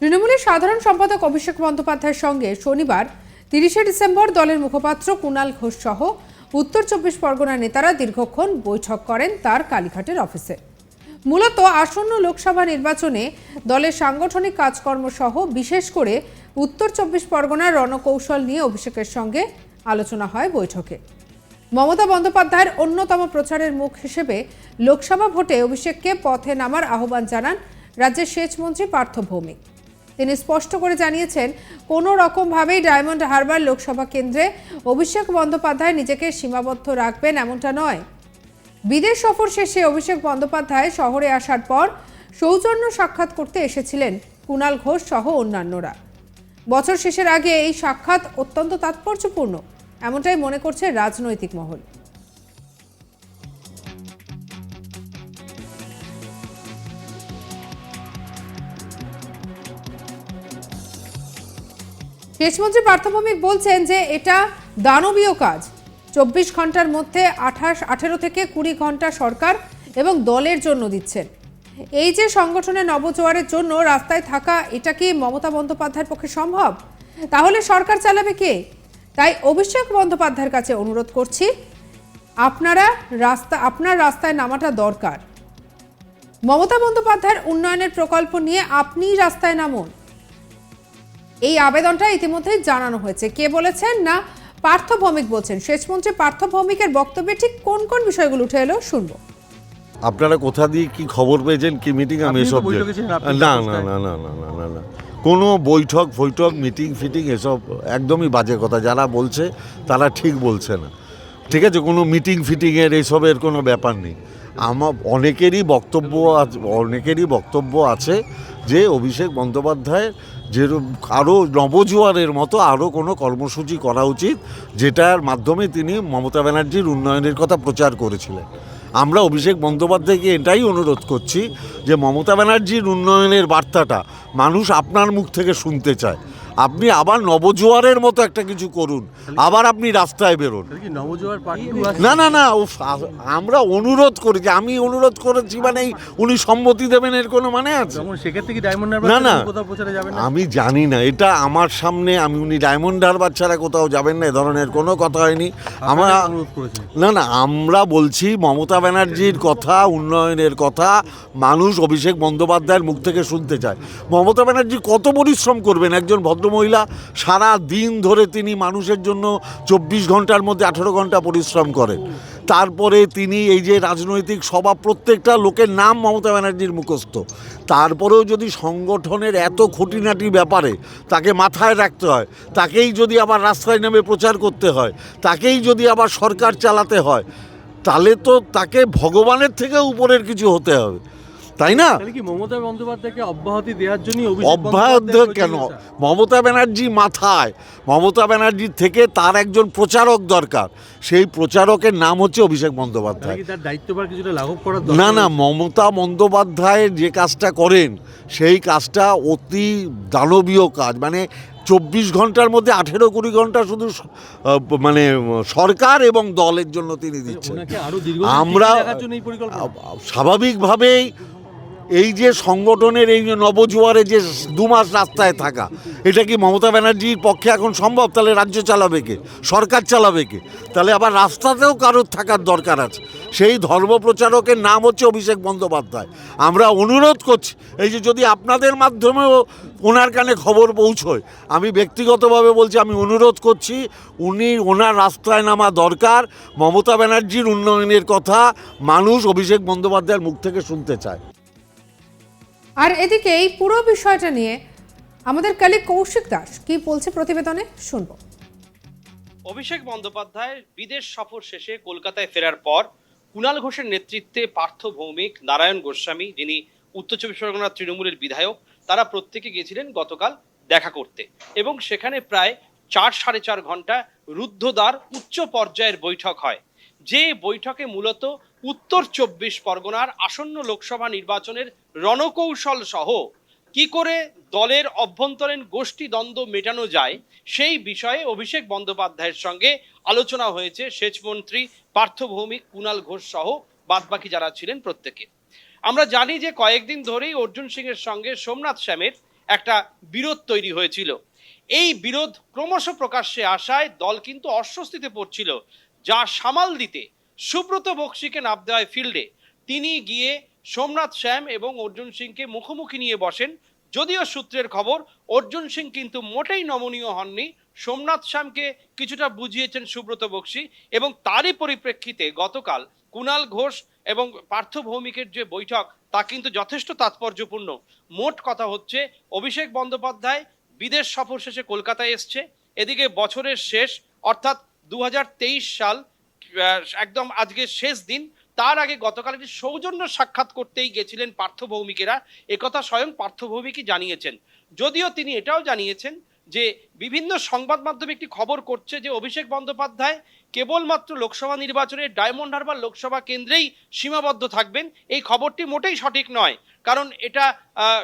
তৃণমূলের সাধারণ সম্পাদক অভিষেক বন্দ্যোপাধ্যায়ের সঙ্গে শনিবার তিরিশে ডিসেম্বর দলের মুখপাত্র কুণাল ঘোষ সহ উত্তর চব্বিশ পরগনার নেতারা দীর্ঘক্ষণ বৈঠক করেন তার কালীঘাটের অফিসে। মূলত আসন্ন লোকসভা নির্বাচনে দলের সাংগঠনিক কাজকর্ম সহ বিশেষ করে উত্তর চব্বিশ পরগনার রণকৌশল নিয়ে অভিষেকের সঙ্গে আলোচনা হয় বৈঠকে। মমতা বন্দ্যোপাধ্যায়ের অন্যতম প্রচারের মুখ হিসেবে লোকসভা ভোটে অভিষেককে পথে নামার আহ্বান জানান রাজ্যের সেচ মন্ত্রী পার্থ ভৌমিক। তিনি স্পষ্ট করে জানিয়েছেন, কোনো রকমভাবেই ডায়মন্ড হারবার লোকসভা কেন্দ্রে অভিষেক বন্দ্যোপাধ্যায় নিজেকে সীমাবদ্ধ রাখবেন এমনটা নয়। বিদেশ সফর শেষে অভিষেক বন্দ্যোপাধ্যায় শহরে আসার পর সৌজন্য সাক্ষাৎ করতে এসেছিলেন কুণাল ঘোষ সহ অন্যান্যরা। বছর শেষের আগে এই সাক্ষাৎ অত্যন্ত তাৎপর্যপূর্ণ, এমনটাই মনে করছে রাজনৈতিক মহল। সেচমন্ত্রী পার্থভৌমিক বলছেন যে এটা দানবীয় কাজ। চব্বিশ ঘণ্টার মধ্যে আঠাশ, আঠেরো থেকে কুড়ি ঘণ্টা সরকার এবং দলের জন্য দিচ্ছেন। এই যে সংগঠনের নবজোয়ারের জন্য রাস্তায় থাকা এটা কি মমতা বন্দ্যোপাধ্যায়ের পক্ষে সম্ভব? তাহলে সরকার চালাবে কে? তাই অভিষেক বন্দ্যোপাধ্যায়ের কাছে অনুরোধ করছি, আপনারা রাস্তা, আপনার রাস্তায় নামাটা দরকার। মমতা বন্দ্যোপাধ্যায়ের উন্নয়নের প্রকল্প নিয়ে আপনিই রাস্তায় নামুন। এই আবেদনটা ইতিমধ্যেই জানানো হয়েছে। কে বলেছেন না? পার্থ ভৌমিক বলছেন। সেচমন্ত্রী পার্থ ভৌমিকের বক্তব্যে ঠিক কোন কোন বিষয়গুলো উঠে এলো শুনব। আপনারা কোথা দিয়ে কি খবর পেয়েছেন? কি মিটিং আমি এসব না না না না না না না না। কোনো বৈঠক ফৈঠক মিটিং ফিটিং এসব একদমই বাজে কথা। যারা বলছে তারা ঠিক বলছে না। ঠিক আছে কোনো মিটিং ফিটিংয়ের এসবের কোনো ব্যাপার নেই। আমার অনেকেরই বক্তব্য আছ- অনেকেরই বক্তব্য আছে যে অভিষেক বন্দ্যোপাধ্যায় যে আরও নবজোয়ারের মতো আরও কোনো কর্মসূচি করা উচিত, যেটার মাধ্যমে তিনি মমতা ব্যানার্জির উন্নয়নের কথা প্রচার করেছিলেন। আমরা অভিষেক বন্দ্যোপাধ্যায়কে এটাই অনুরোধ করছি যে মমতা ব্যানার্জির উন্নয়নের বার্তাটা মানুষ আপনার মুখ থেকে শুনতে চায়। আপনি আবার নবজোয়ারের মতো একটা কিছু করুন। আবার আপনি রাস্তায় বেরোন। না না না আমরা অনুরোধ করেছি আমি অনুরোধ করেছি মানে উনি সম্মতি দেবেন এর কোনো মানে আছে? না, না। আমি জানি না এটা আমার সামনে আমি উনি ডায়মন্ড হারবার ছাড়া কোথাও যাবেন না এ ধরনের কোনো কথা হয়নি। আমার না না আমরা বলছি মমতা ব্যানার্জির কথা উন্নয়নের কথা মানুষ অভিষেক বন্দ্যোপাধ্যায়ের মুখ থেকে শুনতে চায়। মমতা ব্যানার্জি কত পরিশ্রম করবেন একজন ভদ্রমহিলা সারা দিন ধরে তিনি মানুষের জন্য চব্বিশ ঘণ্টার মধ্যে আঠেরো ঘণ্টা পরিশ্রম করেন। তারপরে তিনি এই যে রাজনৈতিক সভা প্রত্যেকটা লোকের নাম মমতা ব্যানার্জির মুখস্থ। তারপরেও যদি সংগঠনের এত খুঁটিনাটি ব্যাপারে তাকে মাথায় রাখতে হয়, তাকেই যদি আবার রাস্তায় নেমে প্রচার করতে হয়, তাকেই যদি আবার সরকার চালাতে হয়, তাহলে তো তাকে ভগবানের থেকে উপরের কিছু হতে হবে। তাই না? কি মমতা বন্দ্যোপাধ্যায়কে অব্যাহতি দেওয়ার জন্য অব্যাহত কেন? মমতা ব্যানার্জি মাথায়। মমতা ব্যানার্জির থেকে তার একজন প্রচারক দরকার। সেই প্রচারকের নাম হচ্ছে অভিষেক বন্দ্যোপাধ্যায়। তার দায়িত্বভার কিছুটা লাঘব করার না না মমতা বন্দ্যোপাধ্যায় যে কাজটা করেন সেই কাজটা অতি দানবীয় কাজ। মানে চব্বিশ ঘণ্টার মধ্যে আঠেরো কুড়ি ঘণ্টা শুধু মানে সরকার এবং দলের জন্য তিনি দিচ্ছেন। আরও দীর্ঘ আমরা স্বাভাবিকভাবেই এই যে সংগঠনের এই যে নবজোয়ারে যে দু মাস রাস্তায় থাকা, এটা কি মমতা ব্যানার্জির পক্ষে এখন সম্ভব? তাহলে রাজ্য চালাবে কে? সরকার চালাবে কে? তাহলে আবার রাস্তাতেও কারোর থাকার দরকার আছে। সেই ধর্মপ্রচারকের নাম হচ্ছে অভিষেক বন্দ্যোপাধ্যায়। আমরা অনুরোধ করছি, এই যে যদি আপনাদের মাধ্যমেও ওনার কানে খবর পৌঁছয়, আমি ব্যক্তিগতভাবে বলছি, আমি অনুরোধ করছি, উনি ওনার রাস্তায় নামা দরকার। মমতা ব্যানার্জির উন্নয়নের কথা মানুষ অভিষেক বন্দ্যোপাধ্যায়ের মুখ থেকে শুনতে চায়। আর এদিকে এই পুরো বিষয়টা নিয়ে আমাদের কালী কৌশিক দাস কি বলছে প্রতিবেদনে? শুনব। অভিষেক বন্দ্যোপাধ্যায় বিদেশ সফর শেষে কলকাতায় ফেরার পর কুণাল ঘোষের নেতৃত্বে পার্থ ভৌমিক, নারায়ণ গোস্বামী, যিনি উত্তর চব্বিশ পরগনার তৃণমূলের বিধায়ক, তারা প্রত্যেকে গিয়েছিলেন গতকাল দেখা করতে। এবং সেখানে প্রায় চার সাড়ে চার ঘণ্টা রুদ্ধদ্বার উচ্চ পর্যায়ের বৈঠক হয়। যে বৈঠকে মূলত উত্তর চব্বিশ পরগনার আসন্ন লোকসভা নির্বাচনের রণকৌশল সহ কি করে দলের অভ্যন্তরীণ গোষ্ঠী দ্বন্দ্ব মেটানো যায়, সেই বিষয়ে অভিষেক বন্দ্যোপাধ্যায়ের সঙ্গে আলোচনা হয়েছে সেচমন্ত্রী পার্থ ভৌমিক কুণাল ঘোষ সহ বাদবাকি যারা ছিলেন প্রত্যেকে। আমরা জানি যে কয়েকদিন ধরেই অর্জুন সিং এর সঙ্গে সোমনাথ শ্যামের একটা বিরোধ তৈরি হয়েছিল। এই বিরোধ ক্রমশ প্রকাশ্যে আসায় দল কিন্তু অস্বস্তিতে পড়ছিল, যা সামাল দিতে সুব্রত বক্সিকে নাম দেওয়া হয় ফিল্ডে। তিনি গিয়ে সোমনাথ শ্যাম এবং অর্জুন সিংকে মুখোমুখি নিয়ে বসেন। যদিও সূত্রের খবর, অর্জুন সিং কিন্তু মোটেই নমনীয় হননি। সোমনাথ শ্যামকে কিছুটা বুঝিয়েছেন সুব্রত বক্সি এবং তারই পরিপ্রেক্ষিতে গতকাল কুণাল ঘোষ এবং পার্থ ভৌমিকের যে বৈঠক, তা কিন্তু যথেষ্ট তাৎপর্যপূর্ণ। মোট কথা হচ্ছে, অভিষেক বন্দ্যোপাধ্যায় বিদেশ সফর শেষে কলকাতায় এসছে। এদিকে বছরের শেষ, অর্থাৎ দু হাজার তেইশ সাল একদম আজকে শেষ দিন। তার আগে গতকাল একটি সৌজন্য সাক্ষাৎ করতেই গেছিলেন পার্থ ভৌমিকেরা। একথা স্বয়ং পার্থ ভৌমিকই জানিয়েছেন। যদিও তিনি এটাও জানিয়েছেন যে, বিভিন্ন সংবাদ মাধ্যমে একটি খবর করছে যে, অভিষেক বন্দ্যোপাধ্যায় কেবলমাত্র লোকসভা নির্বাচনে ডায়মন্ড হারবার লোকসভা কেন্দ্রেই সীমাবদ্ধ থাকবেন। এই খবরটি মোটেই সঠিক নয়। কারণ এটা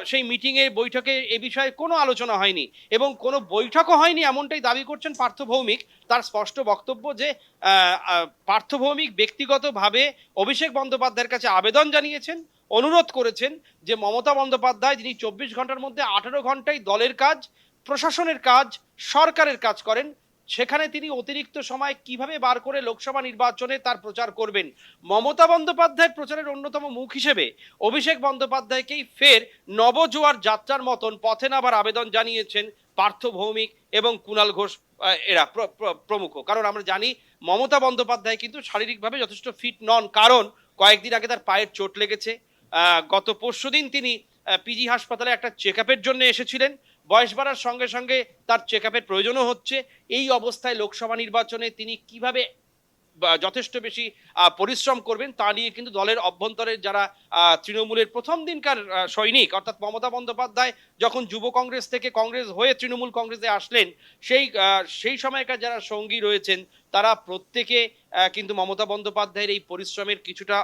সেই মিটিংয়ে বৈঠকে এ বিষয়ে কোনো আলোচনা হয়নি এবং কোনো বৈঠকও হয়নি এমনটাই দাবি করছেন পার্থ ভৌমিক। তার স্পষ্ট বক্তব্য যে আহ, আহ, পার্থ ভৌমিক ব্যক্তিগতভাবে অভিষেক বন্দ্যোপাধ্যায়ের কাছে আবেদন জানিয়েছেন অনুরোধ করেছেন যে মমতা বন্দ্যোপাধ্যায় যিনি চব্বিশ ঘণ্টার মধ্যে আঠারো ঘন্টায় দলের কাজ প্রশাসনের কাজ সরকারের কাজ করেন সেখানে তিনি অতিরিক্ত সময় কীভাবে বার করে লোকসভা নির্বাচনে তার প্রচার করবেন? মমতা বন্দ্যোপাধ্যায়ের প্রচারের অন্যতম মুখ হিসেবে অভিষেক বন্দ্যোপাধ্যায়কেই ফের নবজোয়ার যাত্রার মতন পথে নাবার আবেদন জানিয়েছেন পার্থ ভৌমিক এবং কুণাল ঘোষ এরা প্র- প্র- প্রমুখ। কারণ আমরা জানি মমতা বন্দ্যোপাধ্যায় কিন্তু শারীরিকভাবে যথেষ্ট ফিট নন, কারণ কয়েকদিন আগে তার পায়ের চোট লেগেছে। গত পরশুদিন তিনি পিজি হাসপাতালে একটা চেক আপের জন্য এসেছিলেন। বয়স বাড়ার সঙ্গে সঙ্গে তার চেক আপের প্রয়োজনও হচ্ছে। এই অবস্থায় লোকসভা নির্বাচনে তিনি কীভাবে যথেষ্ট বেশি পরিশ্রম করবেন তা নিয়ে কিন্তু দলের অভ্যন্তরের যারা তৃণমূলের প্রথম দিনকার সৈনিক, অর্থাৎ মমতা বন্দ্যোপাধ্যায় যখন যুব কংগ্রেস থেকে কংগ্রেস হয়ে তৃণমূল কংগ্রেসে আসলেন, সেই সেই সময়কার যারা সঙ্গী রয়েছেন, তারা প্রত্যেকে কিন্তু মমতা বন্দ্যোপাধ্যায়ের এই পরিশ্রমের কিছুটা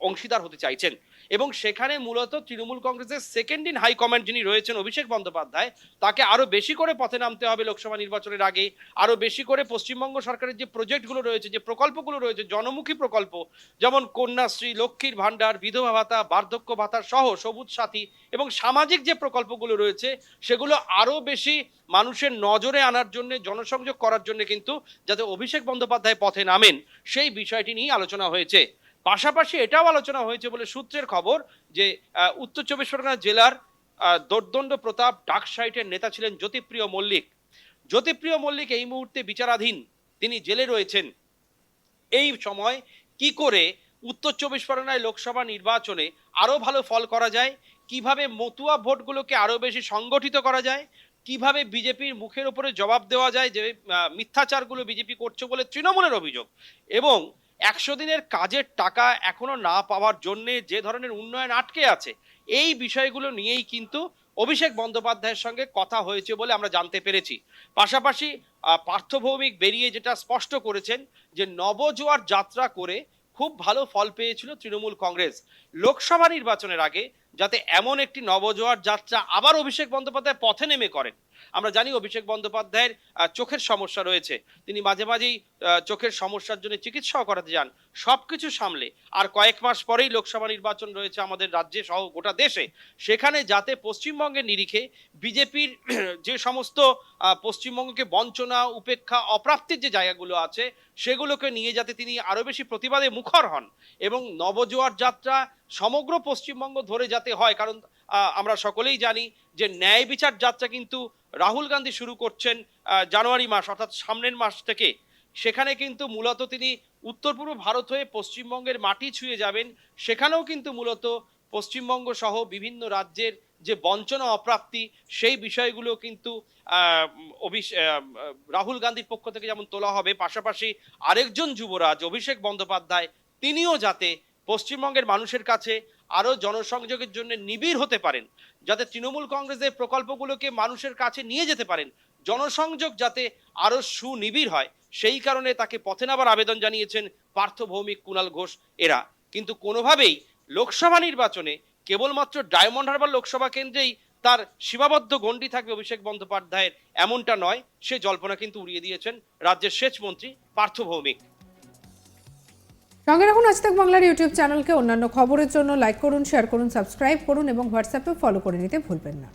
অংশীদার হতে চাইছেন। এবং সেখানে মূলত তৃণমূল কংগ্রেসের সেকেন্ড ইন হাই কমান্ড যিনি রয়েছেন অভিষেক বন্দ্যোপাধ্যায়, তাকে আরও বেশি করে পথে নামতে হবে লোকসভা নির্বাচনের আগে, আরও বেশি করে পশ্চিমবঙ্গ সরকারের যে প্রজেক্টগুলো রয়েছে, যে প্রকল্পগুলো রয়েছে, জনমুখী প্রকল্প, যেমন কন্যাশ্রী, লক্ষ্মীর ভাণ্ডার, বিধবা ভাতা, বার্ধক্য ভাতা সহ সবুজ সাথী এবং সামাজিক যে প্রকল্পগুলো রয়েছে, সেগুলো আরও বেশি মানুষের নজরে আনার জন্য, জনসংযোগ করার জন্য কিন্তু যাতে অভিষেক বন্দ্যোপাধ্যায় পথে নামেন, সেই বিষয়টি নিয়ে আলোচনা হয়েছে। পাশাপাশি এটাও আলোচনা হয়েছে বলে সূত্রের খবর যে উত্তর চব্বিশ পরগনা জেলার দোর্দণ্ড প্রতাপ ডাক সাইটের নেতা ছিলেন জ্যোতিপ্রিয় মল্লিক। জ্যোতিপ্রিয় মল্লিক এই মুহূর্তে বিচারাধীন। তিনি জেলে রয়েছেন। এই সময় কি করে উত্তর চব্বিশ পরগনায় লোকসভা নির্বাচনে আরও ভালো ফল করা যায়? কীভাবে মতুয়া ভোটগুলোকে আরও বেশি সংগঠিত করা যায়? কীভাবে বিজেপির মুখের উপরে জবাব দেওয়া যায় যে মিথ্যাচারগুলো বিজেপি করছে বলে তৃণমূলের অভিযোগ? এবং একশো দিনের কাজের টাকা এখনও না পাওয়ার জন্য যে ধরনের উন্নয়ন আটকে আছে, এই বিষয়গুলো নিয়েই কিন্তু অভিষেক বন্দ্যোপাধ্যায়ের সঙ্গে কথা হয়েছে বলে আমরা জানতে পেরেছি। পাশাপাশি পার্থভৌমিক বেরিয়ে যেটা স্পষ্ট করেছেন যে নবজোয়ার যাত্রা করে খুব ভালো ফল পেয়েছিল তৃণমূল কংগ্রেস। লোকসভা নির্বাচনের আগে যাতে এমন একটি নবজোয়ার যাত্রা আবার অভিষেক বন্দ্যোপাধ্যায় পথে নেমে করেন আমরা জানি অভিষেক বন্দ্যোপাধ্যায়ের চোখের সমস্যা রয়েছে। তিনি মাঝে মাঝেই চোখের সমস্যার জন্য চিকিৎসাও করাতে যান। সবকিছু সামলে, আর কয়েক মাস পরেই লোকসভা নির্বাচন রয়েছে আমাদের রাজ্যে সহ গোটা দেশে, সেখানে যাতে পশ্চিমবঙ্গের নিরিখে বিজেপির যে সমস্ত পশ্চিমবঙ্গকে বঞ্চনা, উপেক্ষা, অপ্রাপ্তির যে জায়গাগুলো আছে, সেগুলোকে নিয়ে যাতে তিনি আরও বেশি প্রতিবাদে মুখর হন এবং নবজোয়ার যাত্রা সমগ্র পশ্চিমবঙ্গ ধরে যাতে হয়। কারণ আমরা সকলেই জানি যে ন্যায় বিচার যাত্রা কিন্তু রাহুল গান্ধী শুরু করছেন জানুয়ারি মাস, অর্থাৎ সামনের মাস থেকে। সেখানে কিন্তু মূলত তিনি উত্তর পূর্ব ভারত হয়ে পশ্চিমবঙ্গের মাটি ছুঁয়ে যাবেন। সেখানেও কিন্তু মূলত পশ্চিমবঙ্গ সহ বিভিন্ন রাজ্যের যে বঞ্চনা অপ্রাপ্তি, সেই বিষয়গুলো কিন্তু রাহুল গান্ধীর পক্ষ থেকে যেমন তোলা হবে, পাশাপাশি আরেকজন যুবরাজ অভিষেক বন্দ্যোপাধ্যায়, তিনিও যাতে পশ্চিমবঙ্গের মানুষের কাছে আরও জনসংযোগের জন্য নিবিড় হতে পারেন, যাতে তৃণমূল কংগ্রেসের প্রকল্পগুলোকে মানুষের কাছে নিয়ে যেতে পারেন। জনসংযোগ যাতে আরও সুনিবিড় হয়, সেই কারণে তাকে পথে নাবার আবেদন জানিয়েছেন পার্থ ভৌমিক কুণাল ঘোষ এরা। কিন্তু কোনোভাবেই লোকসভা নির্বাচনে কেবলমাত্র ডায়মন্ড হারবার লোকসভা কেন্দ্রেই তার সীমাবদ্ধ গণ্ডি থাকবে অভিষেক বন্দ্যোপাধ্যায়ের, এমনটা নয়। সে জল্পনা কিন্তু উড়িয়ে দিয়েছেন রাজ্যের সেচ মন্ত্রী পার্থ ভৌমিক। সঙ্গে রাখুন আজ তক বাংলার ইউটিউব চ্যানেলকে। অন্যান্য খবরের জন্য লাইক করুন শেয়ার করুন সাবস্ক্রাইব করুন এবং হোয়াটসঅ্যাপে ফলো করে নিতে ভুলবেন না।